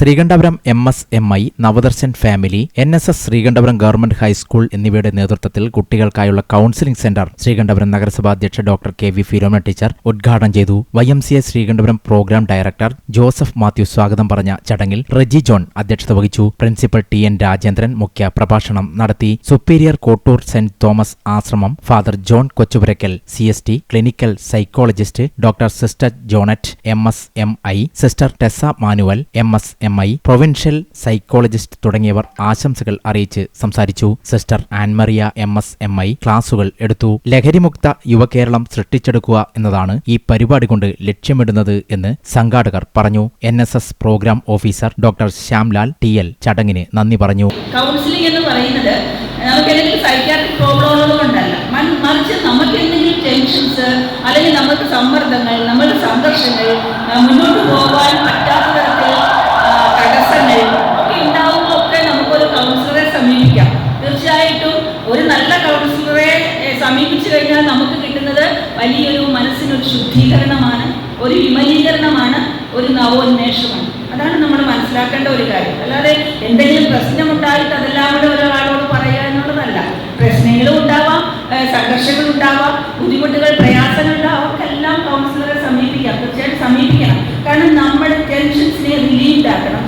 Sreekandapuram M S M I Navadarshan family N S S Sreekandapuram government high school എന്നിവയുടെ നേതൃത്വത്തിൽ കുട്ടികൾക്കായുള്ള counselling centre Sreekandapuram നഗരസഭാ അധ്യക്ഷ doctor K V Firoma teacher ഉദ്ഘാടനം ചെയ്തു. Y M C A Sreekandapuram programme director Joseph Mathew സ്വാഗതം പറഞ്ഞ ചടങ്ങിൽ റെജി ജോൺ അധ്യക്ഷത വഹിച്ചു. പ്രിൻസിപ്പൽ ടി എൻ രാജേന്ദ്രൻ മുഖ്യ പ്രഭാഷണം നടത്തി. സുപ്പീരിയർ കോട്ടൂർ സെന്റ് തോമസ് ആശ്രമം father John Kochupurackal C S T clinical psychologist doctor sister Johnet M S M I sister Tessa Manuel M S M I provincial psychologist തുടങ്ങിയവർ ആശംസകൾ അറിയിച്ച് സംസാരിച്ചു. Sister Annmaria M S M I ക്ലാസുകൾ എടുത്തു. ലഹരിമുക്ത യുവകേരളം സൃഷ്ടിച്ചെടുക്കുക എന്നതാണ് ഈ പരിപാടി കൊണ്ട് ലക്ഷ്യമിടുന്നത് എന്ന് സംഘാടകർ പറഞ്ഞു. N S S programme officer doctor Shyamlal T L ചടങ്ങിന് നന്ദി പറഞ്ഞു. കൗൺസിലിംഗ് എന്ന് പറയുന്നത് സൈക്കാട്രിക് പ്രോബ്ലം കൊണ്ടല്ല. മറിച്ച് നമുക്ക് എന്തെങ്കിലും ടെൻഷൻസ് അല്ലെങ്കിൽ നമുക്ക് സമ്മർദ്ദങ്ങൾ നമ്മുടെ സംഘർഷങ്ങൾ മുന്നോട്ട് പോകാൻ പറ്റാത്ത തരത്തിൽ ആ, തടസ്സങ്ങൾ ഒക്കെ ഉണ്ടാകുമ്പോൾ ഒക്കെ നമുക്കൊരു കൗൺസിലറെ സമീപിക്കാം തീർച്ചയായിട്ടും ഒരു നല്ല കൗൺസിലറെ എ, സമീപിച്ചു കഴിഞ്ഞാൽ നമുക്ക് കിട്ടുന്നത് വലിയൊരു മനസ്സിനൊരു ശുദ്ധീകരണമാണ് ഒരു വിമലീകരണമാണ് ഒരു നവോന്മേഷമാണ്. അതാണ് നമ്മൾ മനസ്സിലാക്കേണ്ട ഒരു കാര്യം. അല്ലാതെ എന്തെങ്കിലും പ്രശ്നമുണ്ടായിട്ട് അതെല്ലാം കൂടെ ഒരാളോട് പറയുക എന്നുള്ളതല്ല. പ്രശ്നങ്ങളും ഉണ്ടാവാം സംഘർഷങ്ങൾ ഉണ്ടാവാം ബുദ്ധിമുട്ടുകൾ പ്രയാസങ്ങൾ ഉണ്ടാവാം അവർക്കെല്ലാം കൗൺസിലറെ സമീപിക്കാം. തീർച്ചയായിട്ടും സമീപിക്കണം. കാരണം നമ്മുടെ ടെൻഷൻസിനെ റിലീവ് ആക്കണം